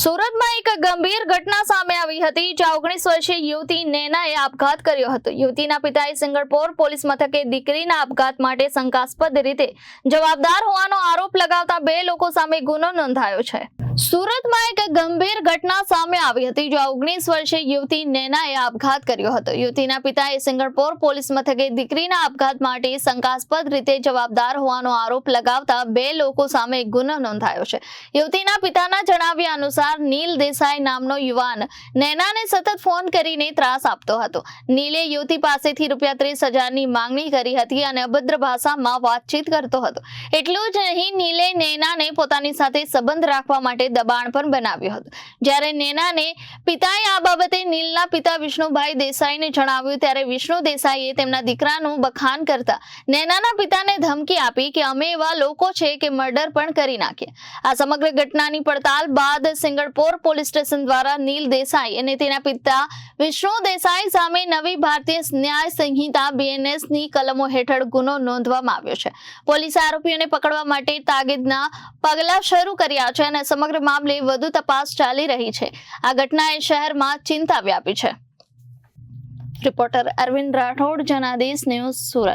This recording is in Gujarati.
સુરતમાં એક ગંભીર ઘટના સામે આવી હતી, જ્યાં ઓગણીસ વર્ષીય યુવતી નેનાએ આપઘાત કર્યો હતો. યુવતીના પિતાએ સિંગળપોર પોલીસ મથકે દીકરીના આપઘાત માટે શંકાસ્પદ રીતે જવાબદાર હોવાનો આરોપ લગાવતા બે લોકો સામે ગુનો નોંધાયો છે. સુરતમાં એક ગંભીર ઘટના સામે આવી હતી. જ્યાં ઓગણીસ વર્ષે યુવતી નેનાએ આપઘાત કર્યો હતો. યુવતીના પિતાએ સિંગણપોર પોલીસ મથકે દીકરીના આપઘાત માટે શંકાસ્પદ રીતે જવાબદાર હોવાનો આરોપ લગાવતા બે લોકો સામે ગુનો નોંધાયો છે. યુવતીના પિતાના જણાવ્યા અનુસાર નીલ દેસાઈ નામનો યુવાન નેનાને સતત ફોન કરીને ત્રાસ આપતો હતો. નીલે યુવતી પાસેથી રૂપિયા ત્રીસ હજારની માંગણી કરી હતી અને અભદ્ર ભાષામાં વાતચીત કરતો હતો. એટલું જ નહીં, નીલે નૈનાને પોતાની સાથે સંબંધ રાખવા માટે દબાણ પણ બનાવ્યું હતું. જ્યારે નેનાને પિતાએ આ બાબતે નીલના પિતા વિષ્ણુભાઈ દેસાઈને જણાવ્યું, ત્યારે વિષ્ણુ દેસાઈએ તેમના દીકરાનું બખાન કરતા નેનાના પિતાને ધમકી આપી કે અમે એવા લોકો છે કે મર્ડર પણ કરી નાખીએ આ સમગ્ર ઘટનાની પડતાલ બાદ સિંગળપોર પોલીસ સ્ટેશન દ્વારા નીલ દેસાઈ અને તેના પિતા વિષ્ણુ દેસાઈ સામે નવી ભારતીય ન્યાય સંહિતા બીએનએસની કલમો હેઠળ ગુનો નોંધવામાં આવ્યો છે. પોલીસે આરોપીઓને પકડવા માટે તાગીદના પગલા શરૂ કર્યા છે અને સમગ્ર મામલે વધુ તપાસ ચાલી રહી છે. આ ઘટનાએ શહેરમાં ચિંતા વ્યાપી છે. Reporter Arvind Rathod, Janadesh news Surat.